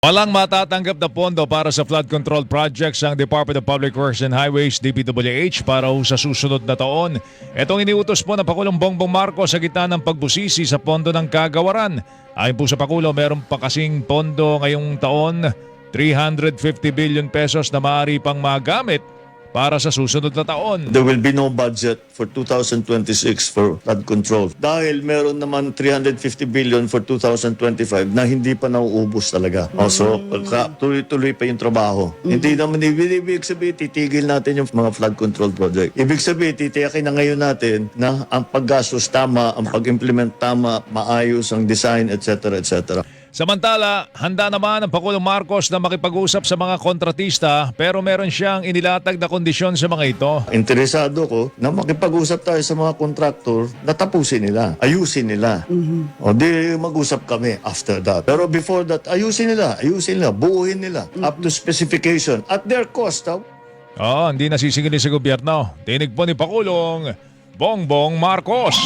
Walang matatanggap na pondo para sa flood control projects ang Department of Public Works and Highways DPWH para sa susunod na taon. Itong iniutos po ng Pangulong Bongbong Marcos sa gitna ng pagbusisi sa pondo ng kagawaran. Ayon po sa Pakulo, meron pa kasing pondo ngayong taon 350 billion pesos na maaari pang magamit para sa susunod na taon. There will be no budget for 2026 for flood control. Dahil meron naman 350 billion for 2025 na hindi pa nauubos talaga. Also, pagka tuloy-tuloy pa yung trabaho. Hindi naman ibig, ibig sabihin titigil natin yung mga flood control project. Ibig sabihin titiyakin na ngayon natin na ang paggastos tama, ang pag-implement tama, maayos ang design, etc. etc. Samantala, handa naman ang Pangulong Marcos na makipag-usap sa mga kontratista pero meron siyang inilatag na kondisyon sa mga ito. Interesado ko na makipag-usap tayo sa mga kontraktor na tapusin nila, ayusin nila. O di mag-usap kami after that. Pero before that, ayusin nila, ayusin nila, buuhin nila up to specification at their cost. Oo, hindi nasisingilin sa gobyerno. Tinig po ni Pakulong Bongbong Marcos.